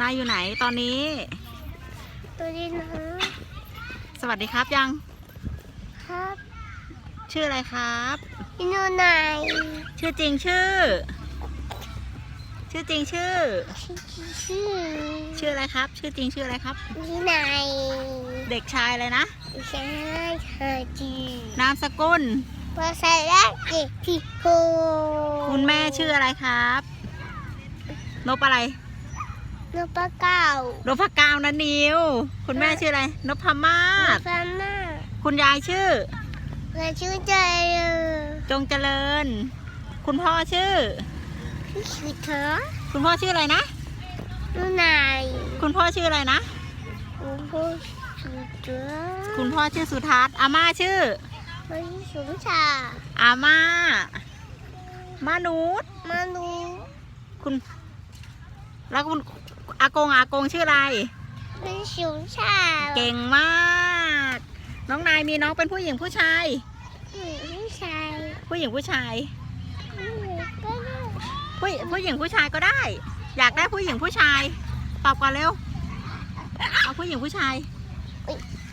นายอยู่ไหนตอนนี้ ตัวนี้นะสวัสดีครับยัง ครับชื่ออะไรครับ พี่นูไหนชื่อจริงชื่อ ชื่อจริงชื่อชื่อ ชื่อชื่ออะไรครับ ชื่อจริงชื่ออะไรครับ พี่ไหนเด็กชายเลยนะใช่เธอจีนามสกุลภาษาแรกเด็กที่โคคุณแม่ชื่ออะไรครับ นบอะไร นปะเก้านพกาวนะนิว คุณแม่ชื่ออะไรนพมาศฟันน่าคุณยายชื่อและชื่อใจเออจงเจริญ คุณพ่อชื่อพี่ชื่อเธอคุณพ่อชื่ออะไรนะนูไหนคุณพ่อชื่ออะไรนะ คุณพ่อชื่อเธอคุณพ่อชื่อสุทัศน์อาม่าชื่อไม่สมชาอาม่ามานุษมานูคุณแล้วคุณ อากงอากงชื่ออะไรไม่สมชาเก่งมาก น้องนายมีน้องเป็นผู้หญิงผู้ชาย ผู้ชายผู้หญิงผู้ชายก็ได้ผู้ผู้หญิงผู้ชายก็ได้ อยากได้ผู้หญิงผู้ชาย ตอบก่อนเร็ว เอาผู้หญิงผู้ชายผู้ชาย